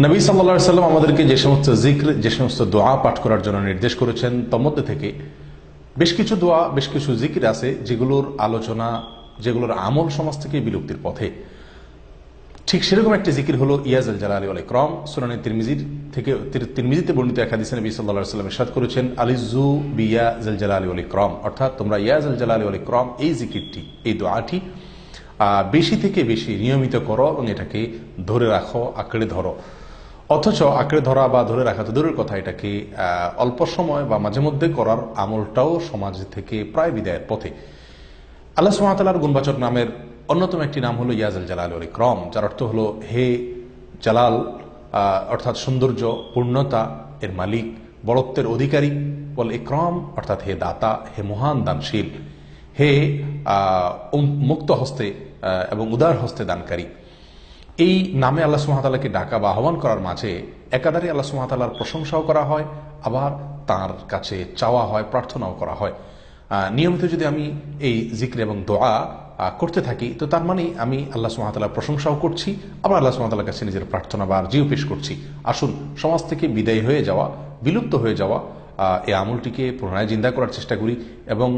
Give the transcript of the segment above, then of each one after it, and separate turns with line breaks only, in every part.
নবী সাল্লা সাল্লাম আমাদেরকে যে সমস্ত জিক্র, যে সমস্ত দোয়া পাঠ করার জন্য নির্দেশ করেছেন তার মধ্যে থেকে বেশ কিছু দোয়া, বেশ কিছু জিকির আছে যেগুলোর আলোচনা, যেগুলোর আমল সমাজ থেকে বিলুপ্তির পথে। ঠিক সেরকম একটি জিকির হলো ইয়াজ আল জালালি আল ক্রম সুনানি তিরমিজির থেকে, তির- তিরমিজিতে বর্ণিত এক হাদিসে নবী সাল্লাল্লাহু আলাইহি ওয়াসাল্লাম করেছেন আলিজু বিয়া জাল জালালি আল ক্রম অর্থাৎ তোমরা ইয়াজ আল জালালি আল ক্রম এই জিকিরটি, এই দোয়াটি বেশি থেকে বেশি নিয়মিত করো এবং এটাকে ধরে রাখো, আঁকড়ে ধরো। অথচ আঁকড়ে ধরা বা ধরে রাখা তো দূরের কথা এটাকে অল্প সময় বা মাঝে মধ্যে করার আমলটাও সমাজ থেকে প্রায় বিদায়ের পথে। আল্লাহ সুমাতালার গুণবাচক নামের অন্যতম একটি নাম হলো ইয়াজ আল জালাল আলী ক্রম যার অর্থ হলো, হে জালাল অর্থাৎ সৌন্দর্য, পূর্ণতা, এর মালিক, বড়ত্বের অধিকারী বল ইক্রম, অর্থাৎ হে দাতা, হে মহান দানশীল, হে মুক্ত হস্তে এবং উদার হস্তে দানকারী। এই নামে আল্লাহ সুহাতালাকে ডাকা বা আহ্বান করার মাঝে একাধারে আল্লাহ সুহাতালার প্রশংসাও করা হয়, আবার তার কাছে চাওয়া হয়, প্রার্থনাও করা হয়। নিয়মিত যদি আমি এই জিক্র এবং দোয়া করতে থাকি, তো তার মানে আমি আল্লাহ সুহাতালার প্রশংসাও করছি, আবার আল্লাহ সুহাতালার কাছে নিজের প্রার্থনা বা আর্জিও পেশ করছি। আসুন, সমাজ থেকে বিদায় হয়ে যাওয়া, বিলুপ্ত হয়ে যাওয়া এই আমলটিকে পুনরায় জিন্দা করার চেষ্টা করি এবং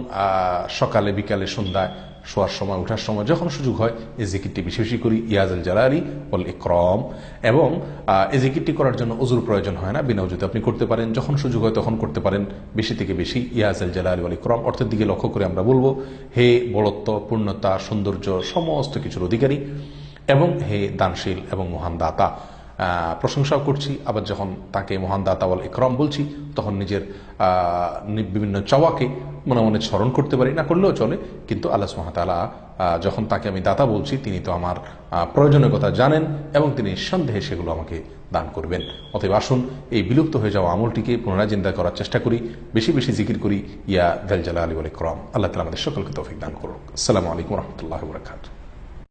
সকালে, বিকালে, সন্ধ্যায় শোয়ার সময় ওঠার সময় যখন সুযোগ হয়, এই জিকিরটি বেশি বেশি করি ইয়াজ আল জালালি বল ইকরম। এবং এই জিকিরটি করার জন্য অজুর প্রয়োজন হয় না, বিনা অজুতে আপনি করতে পারেন, যখন সুযোগ হয় তখন করতে পারেন, বেশি থেকে বেশি ইয়াজ আল জালালি বল ইকরম। অর্থের দিকে লক্ষ্য করে আমরা বলব, হে বড়ত্ব পূর্ণতা, সৌন্দর্য, সমস্ত কিছুর অধিকারী এবং হে দানশীল এবং মহান দাতা। প্রশংসাও করছি। আবার যখন তাকে মহান দাতা বল ইকরম বলছি, তখন নিজের বিভিন্ন চাওয়াকে মনে মনে স্মরণ করতে পারি। না করলেও চলে। কিন্তু আল্লাহ সুহাতালা যখন তাকে আমি দাতা বলছি, তিনি তো আমার প্রয়োজনীয় কথা জানেন এবং তিনি নিঃসন্দেহে সেগুলো আমাকে দান করবেন। অতএব আসুন, এই বিলুপ্ত হয়ে যাওয়া আমলটিকে পুনরায় চিন্তা করার চেষ্টা করি। বেশি বেশি জিকির করি। ইয়া দাল জালা আলী আলী ক্রম আল্লাহ তালা আমাদের সকলকে তৌফিক দান করুক। আসসালামু আলাইকুম রহমতুল্লাহ বরকাত